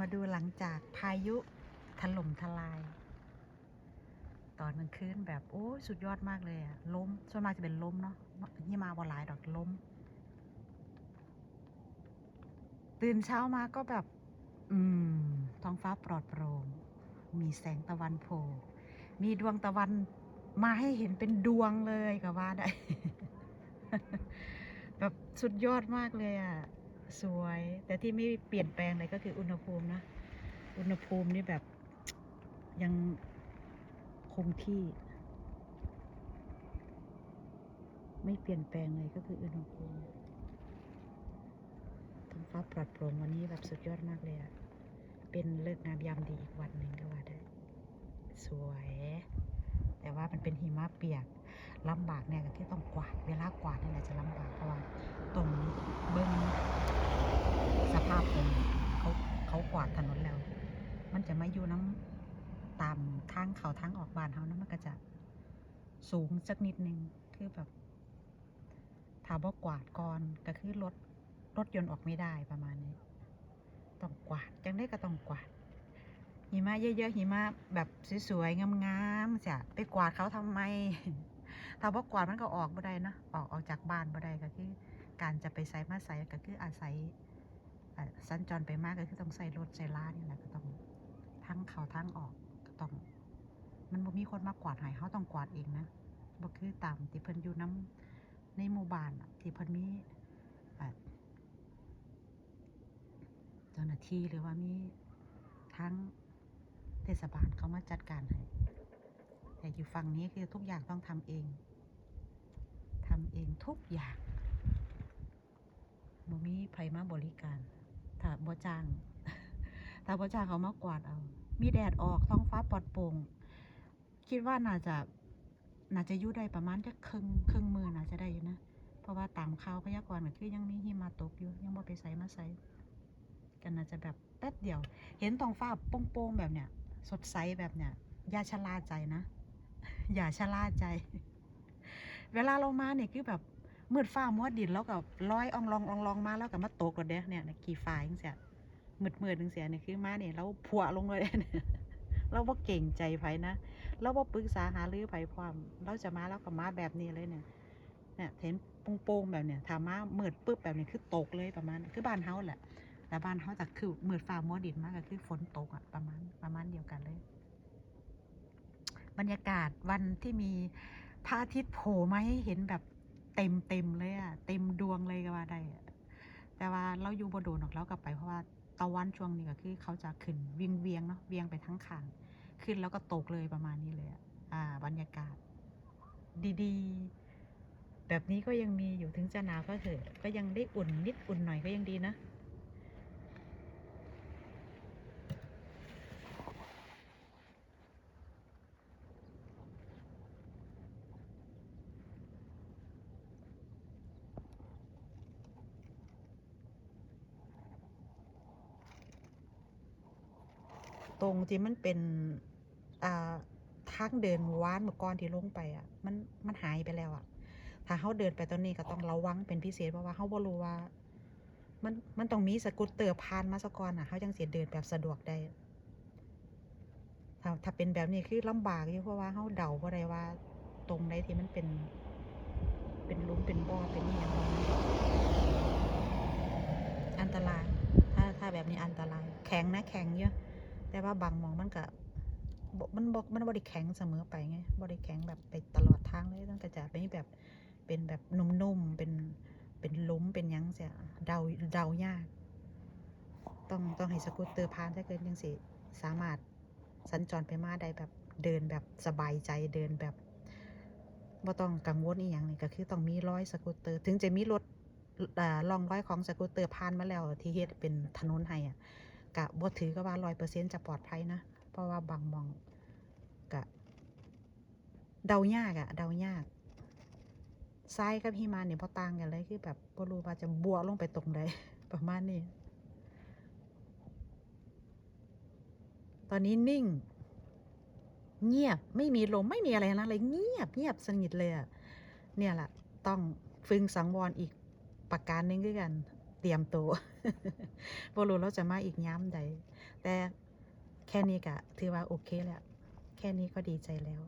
มาดูหลังจากพายุถล่มทลาย ตอนกลางคืนแบบโอ้สุดยอดมากเลยอะล้มส่วนมากจะเป็นล้มเนาะนี่มาบ่หลายดอกล้ม ตื่นเช้ามาก็แบบ อืมท้องฟ้าปลอดโปร่งมีแสงตะวันโผล่มีดวงตะวันมาให้เห็นเป็นดวงเลยก็ว่าได้ แบบสุดยอดมากเลยอะ สวย แต่ที่ไม่เปลี่ยนแปลงเลยก็คืออุณหภูมินะ อุณหภูมินี่แบบยังคงที่ ไม่เปลี่ยนแปลงเลยก็คืออุณหภูมิท้องฟ้าปลอดโปร่งวันนี้แบบสุดยอดมากเลยอะเป็นเลิกงามยามดีอีกวันหนึ่งก็ว่าได้ สวย แต่ว่ามันเป็นหิมะเปียก ลำบากเนี่ยก็ที่ต้องกวาดเวลากวาดนี่แหละจะลำบากเพราะว่าตรงเบิ้งสภาพตรงเขาเขากวาดถนนแล้ว มันจะมาอยู่น้ำตามทางเขาทางออกบ้านเขานะมันก็จะสูงสักนิดนึงคือแบบถ้าบ่กวาดก่อนก็คือรถรถยนต์ออกไม่ได้ประมาณนี้ ต้องกวาดจังได้ก็ต้องกวาดหิมะเยอะๆหิมะแบบสวยๆงามๆจะไปกวาดเขาทำไม ถ้าบ่กวาดมันก็ออกบ่ได้นะออกออกจากบ้านบ่ได้ก็คือ การจะไปใส่มาใส่ก็คืออาศัยเอ่อสัญจรไปมากก็คือต้องใส่รถใส่ล้านี่แหละก็ต้องทั้งเข้าทั้งออกก็ต้อง มันบ่มีคนมากวาดให้เขาต้องกวาดเองนะบ่คือตามที่เพิ่นอยู่น้ำในหมู่บ้านที่เพิ่นมีเอ่อเจ้าหน้าที่หรือว่ามีทั้งเทศบาลเขามาจัดการให้แต่อยู่ฝั่งนี้คือทุกอย่างต้องทำเอง ทำเองทุกอย่างบ่มีไผมาบริการ ถ้าบ่จ้างถ้าบ่จ้างเขามากวาดเอา มีแดดออกท้องฟ้าปลอดโปร่งคิดว่าน่าจะน่าจะอยู่ได้ประมาณจะครึ่งครึ่งมือน่าจะได้อยู่นะ เพราะว่าตามข่าวพยากรณ์ก็คือยังมีหิมะตกอยู่ยังบ่ไปใส่มาใส่กันน่าจะแบบแป๊บเดียว เห็นท้องฟ้าโป้งๆแบบเนี้ยสดใสแบบเนี้ยอย่าชะล่าใจนะ อย่าชะล่าใจ เวลาเรามาเนี่ยคือแบบมืดฟ้ามัวดินแล้วก็ลอยอองลองอองลองมาแล้วก็มาตกรถเด้เนี่ยเนี่ยกี่ฟ้าจังเสียมืดมืดจังเสียเนี่ยคือมาเนี่ยเราผัวลงเลยเนี่ยเราบ่าเก่งใจไผนะเราบ่าปรึกษาหารือไผพร้อมเราจะมาแล้วก็มาแบบนี้เลยเนี่ยเนี่ยเห็นโป่งๆแบบเนี่ยถามามืดปึ๊บแบบนี้คือตกเลยประมาณคือบ้านเฮาแหละแต่บ้านเฮาจะคือมืดฟ้ามัวดินมากก็คือฝนตกอะประมาณประมาณเดียวกันเลย บรรยากาศวันที่มี พระอาทิตย์โผล่มาให้เห็นแบบเต็มเต็มเลยอะเต็มดวงเลยก็ว่าได้แต่ว่าเราอยู่บนโดนออกแล้วกลับไปเพราะว่าตะวันช่วงนี้ก็คือเขาจะขึ้นเวียงเวียงเนาะเวียงไปทั้งขางขึ้นแล้วก็ตกเลยประมาณนี้เลยอะอ่า บรรยากาศ ดีๆ แบบนี้ก็ยังมีอยู่ถึงจะหนาวก็เถอะก็ยังได้อุ่นนิดอุ่นหน่อยก็ยังดีนะ ตรงที่มันเป็นอ่าทางเดินว้านเมื่อก่อนที่ลงไปอะ มันมันหายไปแล้วอะ ถ้าเขาเดินไปตอนนี้ก็ต้องระวังเป็นพิเศษเพราะว่าเขาบ่รู้ว่า มันมันต้องมีสกูตเตอร์ผ่านมาสก่อนอะเขาจังสิเดินแบบสะดวกได้ถ้าถ้าเป็นแบบนี้คือลำบากอยู่เพราะว่าเขาเดาบ่ได้ว่า ตรงใดที่มันเป็น เป็นลุมเป็นบ่อเป็นนี่อย่างอันตราย ถ้าถ้าแบบนี้อันตราย แข็งนะแข็งเยอะ แต่ว่าบางมองมันก็มันบอกมันบริแข็งเสมอไปไงบริแข็งแบบไปตลอดทางเลยต้องกระจาดไปแบบเป็นแบบนุ่มๆเป็นเป็นลุมเป็นยังเสียเดาเดายาก ต้องต้องให้สกูตเตอร์พานถ้าเกินยังสิสามารถสัญจรไปมาได้แบบเดินแบบสบายใจเดินแบบบ่ต้องกังวลอีหยังนี่ก็คือต้องมีร้อยสกูตเตอร์ ถึงจะมีรถล่องร้อยของสกูตเตอร์ผ่านมาแล้วที่เฮ็ดเป็นถนนให้อะ กะบ่ถือก็ว่าร้อยเปอร์เซ็นจะปลอดภัยนะ เพราะว่าบางมองกะ เดายากอะเดายากทรายกับหิมะเนี่ยพอต่างกันเลยคือแบบบ่รู้ว่าจะบัวลงไปตรงใดประมาณนี้ ตอนนี้นิ่ง เงียบไม่มีลมไม่มีอะไรนั้นเลยเงียบเงียบสนิทเลยอะเนี่ยแหละต้องฝึงสังวรอีกประการหนึงด้วยกัน เตรียมตัวบ่รู้เราจะมาอีกย้ำใดแต่แค่นี้ก็ถือว่าโอเคแล้ว แค่นี้ก็ดีใจแล้ว